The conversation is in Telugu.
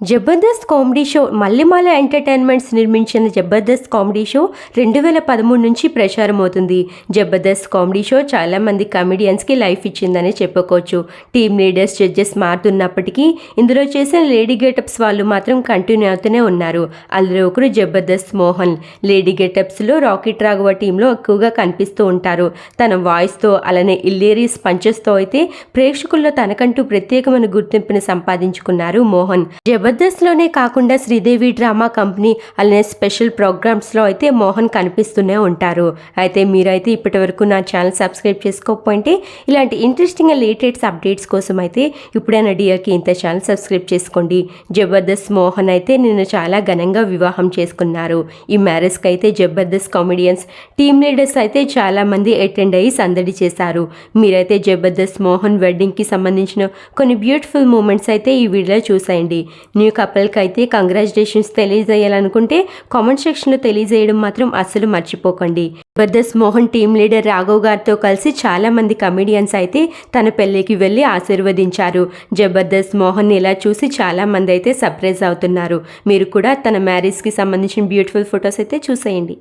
Jabardasth comedy show Mallemala entertainments నిర్మించిన జబర్దస్త్ కామెడీ షో రెండు వేల పదమూడు నుంచి ప్రచారం అవుతుంది. జబర్దస్త్ కామెడీ షో చాలా మంది కమెడియన్స్కి లైఫ్ ఇచ్చిందని చెప్పుకోవచ్చు. టీమ్ లీడర్స్ జడ్జెస్ మారుతున్నప్పటికీ ఇందులో చేసిన లేడీ గెటప్స్ వాళ్ళు మాత్రం కంటిన్యూ అవుతూనే ఉన్నారు. అందులో ఒకరు జబర్దస్త్ మోహన్. లేడీ గెటప్స్లో రాకెట్ రాఘవ టీంలో ఎక్కువగా కనిపిస్తూ ఉంటారు. తన వాయిస్తో అలానే ఇల్లేరియస్ పంచెస్తో అయితే ప్రేక్షకుల్లో తనకంటూ ప్రత్యేకమైన గుర్తింపును సంపాదించుకున్నారు మోహన్. జబర్దస్త్లోనే కాకుండా శ్రీదేవి డ్రామా కంపెనీ అలానే స్పెషల్ ప్రోగ్రామ్స్లో అయితే మోహన్ కనిపిస్తూనే ఉంటారు. అయితే మీరైతే ఇప్పటివరకు నా ఛానల్ సబ్స్క్రైబ్ చేసుకోకపోయింటే ఇలాంటి ఇంట్రెస్టింగ్ లేటెస్ట్ అప్డేట్స్ కోసం అయితే ఇప్పుడైనా డియర్కి ఇంత ఛానల్ సబ్స్క్రైబ్ చేసుకోండి. జబర్దస్త్ మోహన్ అయితే నిన్న చాలా ఘనంగా వివాహం చేసుకున్నారు. ఈ మ్యారేజ్కి అయితే జబర్దస్త్ కామెడియన్స్ టీమ్ లీడర్స్ అయితే చాలా మంది అటెండ్ అయ్యి సందడి చేశారు. మీరైతే జబర్దస్త్ మోహన్ వెడ్డింగ్కి సంబంధించిన కొన్ని బ్యూటిఫుల్ మూమెంట్స్ అయితే ఈ వీడియోలో చూసేయండి. న్యూ కపుల్కి అయితే కంగ్రాచులేషన్స్ తెలియజేయాలనుకుంటే కామెంట్ సెక్షన్లో తెలియజేయడం మాత్రం అస్సలు మర్చిపోకండి. జబర్దస్త్ మోహన్ టీం లీడర్ రాఘవ్ గారితో కలిసి చాలామంది కమెడియన్స్ అయితే తన పెళ్ళికి వెళ్ళి ఆశీర్వదించారు. జబర్దస్త్ మోహన్ ఇలా చూసి చాలా మంది అయితే సర్ప్రైజ్ అవుతున్నారు. మీరు కూడా తన మ్యారేజ్కి సంబంధించిన బ్యూటిఫుల్ ఫొటోస్ అయితే చూసేయండి.